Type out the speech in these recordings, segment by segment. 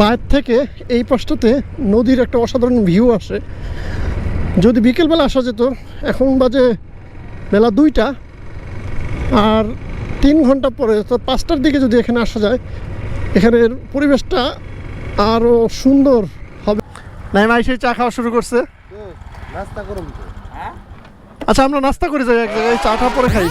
বাইরে থেকে এই পাশটাতে নদীর একটা অসাধারণ ভিউ আসে। যদি বিকেলবেলা আসা যেত এখন বাজে বেলা দুইটা আর তিন ঘণ্টা পরে তো পাঁচটার দিকে যদি এখানে আসা যায় এখানের পরিবেশটা আরও সুন্দর হবে। নাই মাই সেই চা খাওয়া শুরু করছে। নাস্তা করুন আচ্ছা আমরা নাস্তা করে যাই এক জায়গায় চাটা পরে খাই।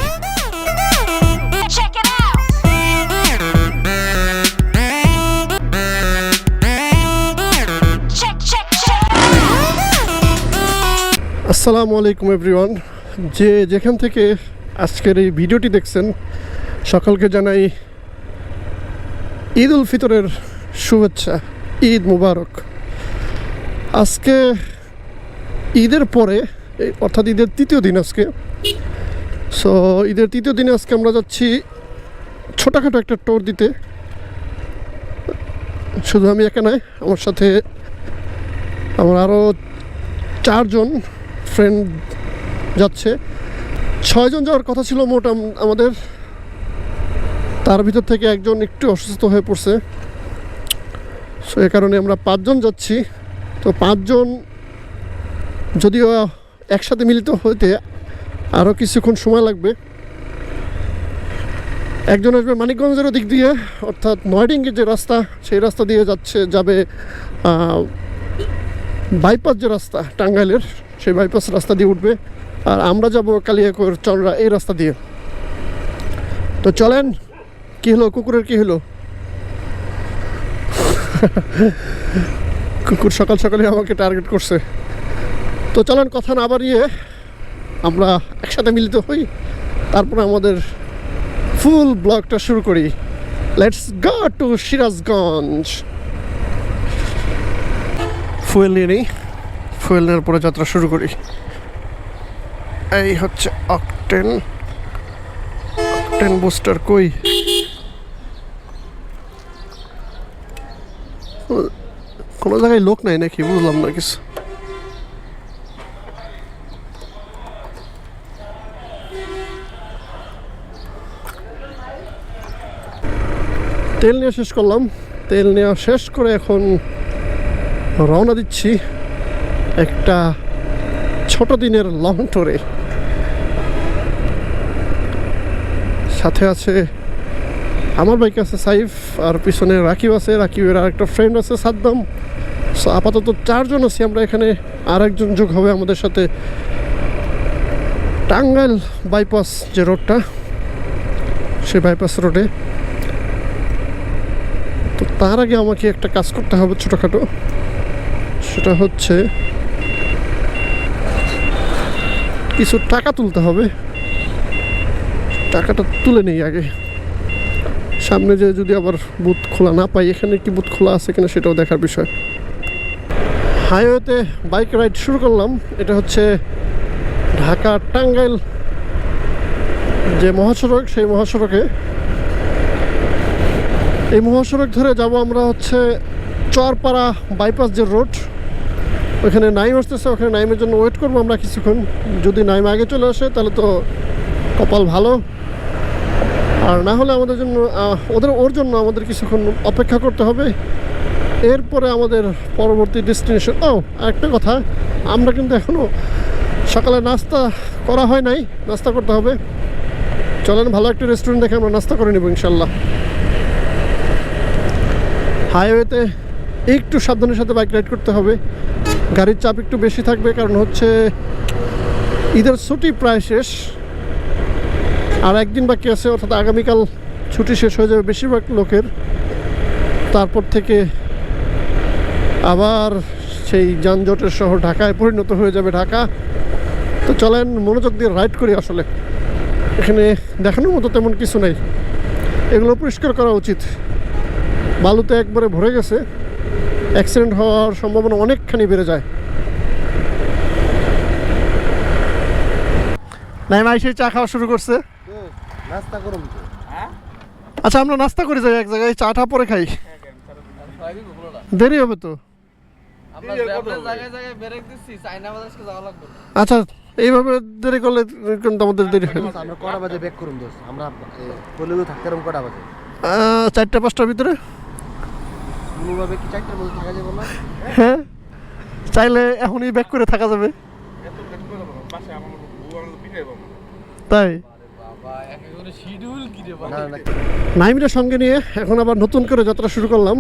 আসসালামু আলাইকুম এভরিওয়ান। যে যেখান থেকে আজকের এই ভিডিওটি দেখছেন, সকলকে জানাই ঈদ উল ফিতরের শুভেচ্ছা, ঈদ মুবারক। আজকে ঈদের পরে অর্থাৎ ঈদের তৃতীয় দিন আজকে সো ঈদের তৃতীয় দিনে আজকে আমরা যাচ্ছি ছোটোখাটো একটা টোর দিতে। শুধু আমি একা নয়, আমার সাথে আমার আরও চারজন ফ্রেন্ড যাচ্ছে। ছয়জন যাওয়ার কথা ছিল মোট আমাদের। তার ভিতর থেকে একজন একটু অসুস্থ হয়ে পড়ছে। সো এ কারণে আমরা পাঁচজন যাচ্ছি। তো পাঁচজন যদিও একসাথে মিলিত হইতে আরও কিছুক্ষণ সময় লাগবে। একজন আসবে মানিকগঞ্জের দিক দিয়ে, অর্থাৎ নয়ডিঙ্গের যে রাস্তা, সেই রাস্তা দিয়ে যাচ্ছে, যাবে বাইপাস যে রাস্তা, টাঙ্গাইলের। সেই বাইপাস রাস্তা দিয়ে উঠবে। আর আমরা যাব কালিয়াকৈর চন্দ্রা এই রাস্তা দিয়ে। তো চলেন, কি হলো, কুকুরের কি হলো? কুকুর সকাল সকালে আমাকে টার্গেট করছে। তো চলেন, কথা না বাড়িয়ে আমরা একসাথে মিলিত হই। তারপরে আমাদের ফুল ব্লগটা শুরু করি। Let's go to Sirajganj fuel নিয়ে নিই। ফুয়েল নেওয়ার পরে যাত্রা শুরু করি। এই হচ্ছে অকটেন। অকটেন বুস্টার কই? কোনো- কোনো জায়গায় লোক নাই নাকি? বুঝলাম না কিছু। তেল নেওয়া শেষ করলাম। তেল নেওয়া শেষ করে এখন রওনা দিচ্ছি। একটা ছোট দিনের লং ট্যুরে সাথে আছে আমার বাইক আছে সাইফ, আর পিছনে রাকিব আছে। রাকিবের আর একটা ফ্রেন্ড আছে সাদ্দাম। সো আপাতত চারজন আছি আমরা এখানে। আর একজন যোগ হবে আমাদের সাথে টাঙ্গাইল বাইপাস যে রোডটা সে বাইপাস রোডে তো তার আগে আমাকে একটা কাজ করতে হবে ছোটোখাটো। সেটা হচ্ছে কিছু টাকা তুলতে হবে। টাকাটা তুলে নেই আগে। সামনে যে যদি আবার বুথ খোলা না পাই, এখানে কি বুথ খোলা আছে কিনা সেটাও দেখার বিষয়। হাইওয়েতে বাইক রাইড শুরু করলাম। এটা হচ্ছে ঢাকা টাঙ্গাইল যে মহাসড়ক, সেই মহাসড়কে। এই মহাসড়ক ধরে যাব আমরা হচ্ছে চরপাড়া বাইপাস যে রোড ওখানে নাইম আসতেছে, ওখানে নাইমের জন্য ওয়েট করব আমরা কিছুক্ষণ। যদি নাইম আগে চলে আসে, তাহলে তো কপাল ভালো। আর না হলে আমাদের জন্য ওদের ওর জন্য আমাদের কিছুক্ষণ অপেক্ষা করতে হবে। এরপরে আমাদের পরবর্তী ডেস্টিনেশন ও একটা কথা, আমরা কিন্তু এখনও সকালে নাস্তা করা হয় নাই, নাস্তা করতে হবে। চলেন, ভালো একটা রেস্টুরেন্ট দেখে আমরা নাস্তা করে নেব, ইনশাল্লাহ। হাইওয়েতে একটু সাবধানের সাথে বাইক রাইড করতে হবে। গাড়ির চাপ একটু বেশি থাকবে, কারণ হচ্ছে ঈদের ছুটি প্রায় শেষ। আর একদিন বাকি আছে, অর্থাৎ আগামীকাল ছুটি শেষ হয়ে যাবে বেশিরভাগ লোকের। তারপর থেকে আবার সেই যানজটের শহর ঢাকায় পরিণত হয়ে যাবে ঢাকা। তো চলেন, মনোযোগ দিয়ে রাইড করি আসলে। এখানে দেখানোর মতো তেমন কিছু নেই। এগুলো পরিষ্কার করা উচিত। বালুতে একবারে ভরে গেছে। অ্যাক্সিডেন্ট হওয়ার সম্ভাবনা অনেকখানি বেড়ে যায়। নাই মাই সেই চা খাওয়া শুরু করছে। নাস্তা করুন তো। আচ্ছা আমরা নাস্তা করে যাই এক জায়গায় চাটা পরে খাই। দেরি হবে তো। আমরা আমরা জায়গায় জায়গায় ব্রেক দিচ্ছি চাইনা বাজারকে যাওয়া লাগবে না। আচ্ছা এইভাবে দেরি করলে কিন্তু আমাদের দেরি হয়। আমরা কটা বাজে ব্যাক করুন দোস্ত? আমরা কলিগুলো থাকতে পারব কটা বাজে? চারটা পাঁচটার ভিতরে। কোনোভাবে কি চারটার মধ্যে থাকা যাবে না? হ্যাঁ? চাইলে এখনই ব্যাক করে থাকা যাবে। তাই? বাবা একে করে শিডিউল কি রে না না। নাইমটা সঙ্গে নিয়ে এখন আবার নতুন করে যাত্রা শুরু করলাম।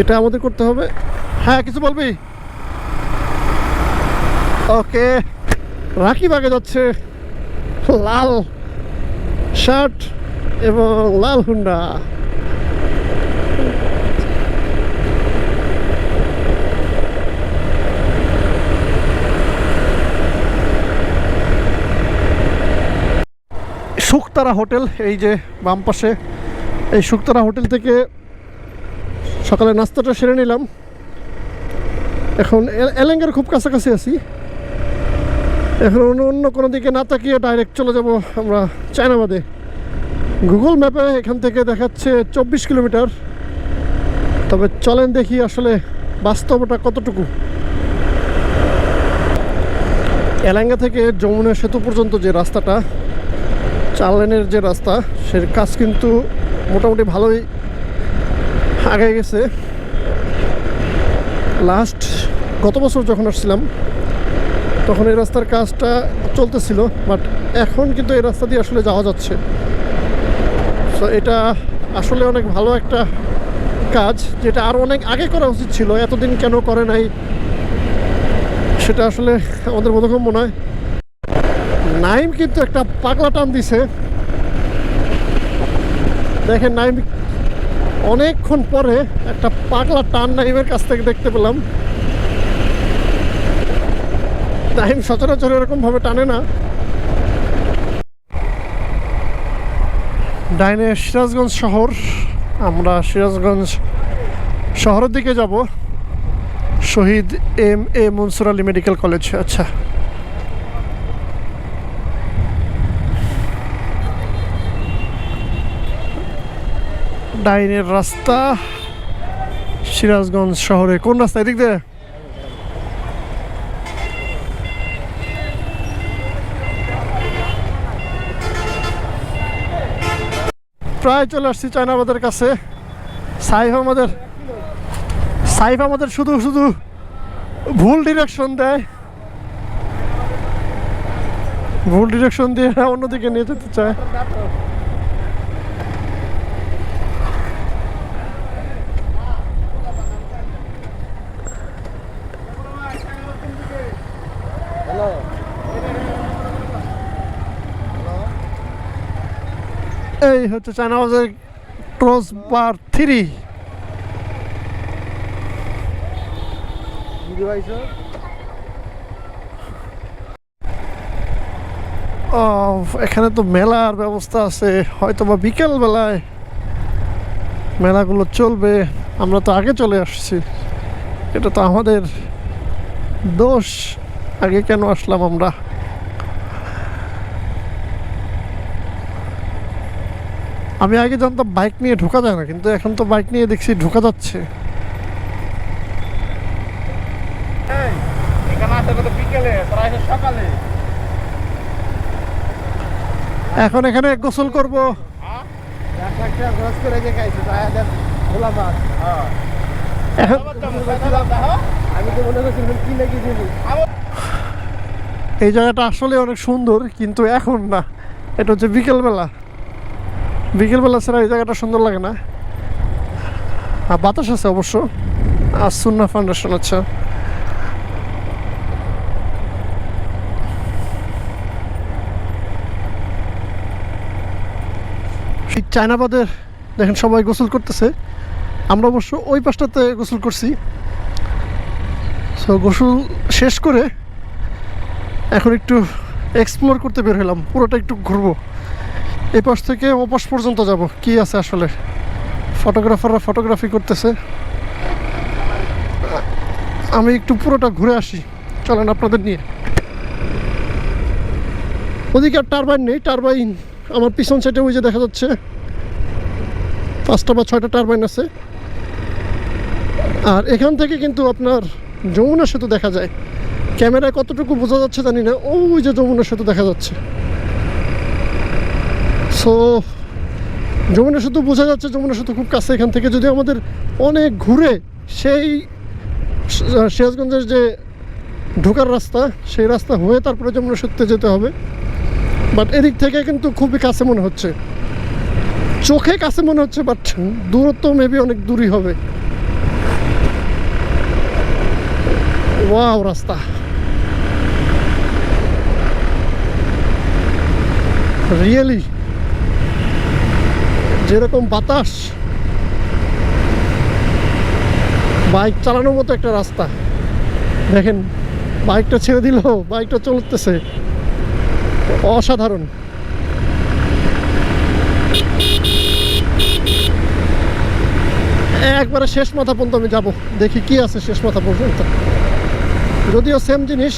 এটা আমাদের করতে হবে। হ্যাঁ কিছু বলবি? ওকে। রাকিব আগে যাচ্ছে। লাল শার্ট এবং লাল হুন্ডা। শুকতারা হোটেল, এই যে বাম পাশে, এই শুকতারা হোটেল থেকে সকালে নাস্তাটা সেরে নিলাম। এখন এলেঙ্গার খুব কাছাকাছি আছি। এখন অন্য অন্য কোনো দিকে না তাকিয়ে ডাইরেক্ট চলে যাব আমরা চায়নাবাদে। গুগল ম্যাপে এখান থেকে দেখাচ্ছে চব্বিশ কিলোমিটার। তবে চলেন দেখি আসলে বাস্তবটা কতটুকু। এলাঙ্গা থেকে যমুনা সেতু পর্যন্ত যে রাস্তাটা চার লেনের যে রাস্তা সে কাজ কিন্তু মোটামুটি ভালোই আগে গেছে। লাস্ট গত বছর যখন আসছিলাম, তখন এই রাস্তার কাজটা চলতেছিল বাট এখন কিন্তু এই রাস্তা দিয়ে আসলে যাওয়া যাচ্ছে। সো এটা আসলে অনেক ভালো একটা কাজ, যেটা আরও অনেক আগে করা উচিত ছিল, এতদিন কেন করে নাই, সেটা আসলে আমাদের বোধগম্য নয়। নাইম কিন্তু একটা পাগলা টান দিছে। দেখেন নাইম অনেকক্ষণ পরে একটা পাগলা টান নাইমের কাছ থেকে দেখতে পেলাম। নাইম সচরাচর এরকম ভাবে টানে না। ডাইনে সিরাজগঞ্জ শহর। আমরা সিরাজগঞ্জ শহরের দিকে যাব। Shaheed M A Mansur Ali medical college. আচ্ছা। ডাইনের রাস্তা। সিরাজগঞ্জ শহরে কোন রাস্তা এদিক দিয়ে? প্রায় চলে আসছি চায়নাবাদের কাছে। সাইফ আমাদের সাইফ আমাদের শুধু শুধু ভুল ডিরেকশন দেয়। ভুল ডিরেকশন দিয়ে অন্যদিকে নিয়ে যেতে চায়। এই হচ্ছে চায়নাবাজার ক্রস বার থ্রি। ও এখানে তো মেলার ব্যবস্থা আছে। হয়তো বা বিকেল বেলায় মেলাগুলো চলবে। আমরা তো আগে চলে আসছি। এটা তো আমাদের দোষ। আগে কেন আসলাম আমরা? আমি আগে জানতাম বাইক নিয়ে ঢোকা যায় না কিন্তু এখন তো বাইক নিয়ে দেখছি ঢোকা যাচ্ছে। এখানে আসে বিকেলে? সকালে। এখন এখানে গোসল করব। মনে এই জায়গাটা আসলে অনেক সুন্দর কিন্তু এখন না এটা হচ্ছে বিকেলবেলা। বিকেলবেলা ছাড়া এই জায়গাটা সুন্দর লাগে না। আর বাতাস আছে অবশ্য। আর সুন্না ফাউন্ডেশন আচ্ছা চায়নাবাদের দেখেন সবাই গোসল করতেছে। আমরা অবশ্য ওই পাশটাতে গোসল করছি। সো গোসল শেষ করে এখন একটু এক্সপ্লোর করতে বের হলাম। পুরোটা একটু ঘুরবো। এই পাশ থেকে ও পাশ পর্যন্ত যাব। কি আছে আসলে? ফটোগ্রাফাররা ফটোগ্রাফি করতেছে। আমি একটু পুরোটা ঘুরে আসি। চলেন আপনাদের নিয়ে। ওদিকে আর টারবাইন নেই টারবাইন আমার পিছন সাইডে ওই যে দেখা যাচ্ছে। পাঁচটা বা ছয়টা টারবাইন আছে। আর এখান থেকে কিন্তু আপনার যমুনা সেতু দেখা যায়। ক্যামেরায় কতটুকু বোঝা যাচ্ছে জানি না, ওই যে যমুনা সেতু দেখা যাচ্ছে। সো যমুনা সেতু বোঝা যাচ্ছে, যমুনা সেতু খুব কাছে এখান থেকে। যদি আমাদের অনেক ঘুরে সেই সিরাজগঞ্জের যে ঢোকার রাস্তা, সেই রাস্তা হয়ে তারপরে যমুনা সেতুতে যেতে হবে। বাট এদিক থেকে কিন্তু খুবই কাছে মনে হচ্ছে। চোখে কাছে মনে হচ্ছে বাট দূরত্ব মেবি অনেক দূরই হবে। ওয়াও রাস্তা। রিয়েলি যেরকম বাতাস, বাইক চালানোর মতো একটা রাস্তা। দেখেন, বাইকটা ছেড়ে দিল, বাইকটা চলতেছে। অসাধারণ। একবারে শেষ মাথা পর্যন্ত আমি যাব। দেখি কি আছে শেষ মাথা পর্যন্ত। যদিও সেম জিনিস,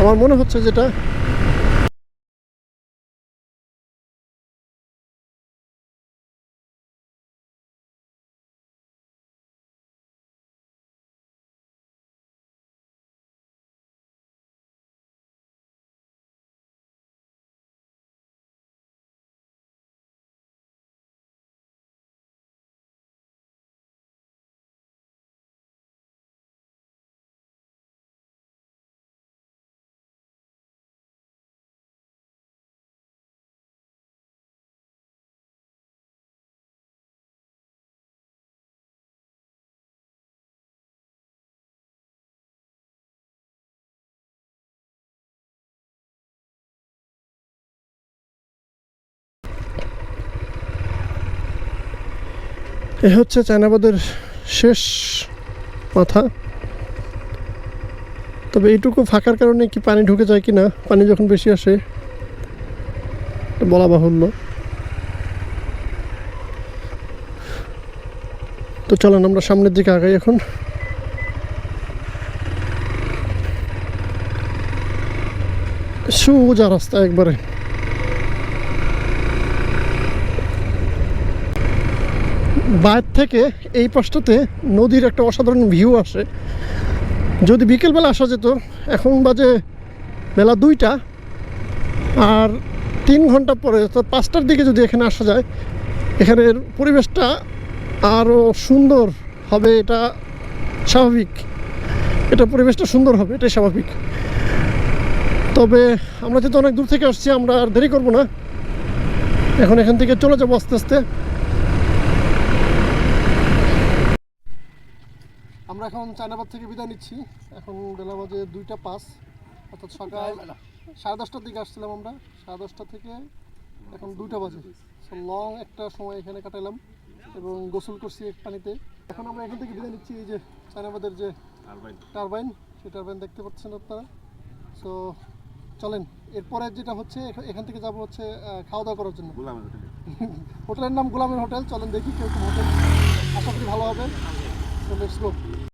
আমার মনে হচ্ছে যেটা এ হচ্ছে চায়নাবাদের শেষ মাথা। তবে এইটুকু ফাঁকার কারণে কি পানি ঢুকে যায় কি না পানি যখন বেশি আসে বলা বাহুল্য। তো চলেন আমরা সামনের দিকে আগাই এখন। সোজা রাস্তা একবারে। বাইর থেকে এই পাশটাতে নদীর একটা অসাধারণ ভিউ আসে। যদি বিকেলবেলা আসা যেত, এখন বাজে বেলা দুইটা আর তিন ঘণ্টা পরে, অর্থাৎ পাঁচটার দিকে যদি এখানে আসা যায়, এখানের পরিবেশটা আরও সুন্দর হবে, এটা স্বাভাবিক। এটা পরিবেশটা সুন্দর হবে, এটাই স্বাভাবিক। তবে আমরা যেহেতু অনেক দূর থেকে আসছি, আমরা আর দেরি করব না। এখন এখান থেকে চলে যাব আস্তে আস্তে। আমরা এখন চায়নাবাদ থেকে বিদায় নিচ্ছি। এখন বেলা বাজে দুইটা পাঁচ অর্থাৎ সকাল সাড়ে দশটার দিকে আসছিলাম আমরা। সাড়ে দশটা থেকে এখন দুইটা বাজে। লং একটা সময় এখানে কাটালাম এবং গোসল করছি এক পানিতে। এখন আমরা এখান থেকে বিদায় নিচ্ছি এই যে চায়নাবাদের যে টারবাইন। সেই টারবাইন দেখতে পাচ্ছেন আপনারা। সো চলেন এরপরে যেটা হচ্ছে এখা- এখান থেকে যাব হচ্ছে খাওয়া দাওয়া করার জন্য। হোটেলের নাম গোলামের হোটেল চলেন দেখি কেউ হোটেল। আশা করি ভালো হবে। So let's go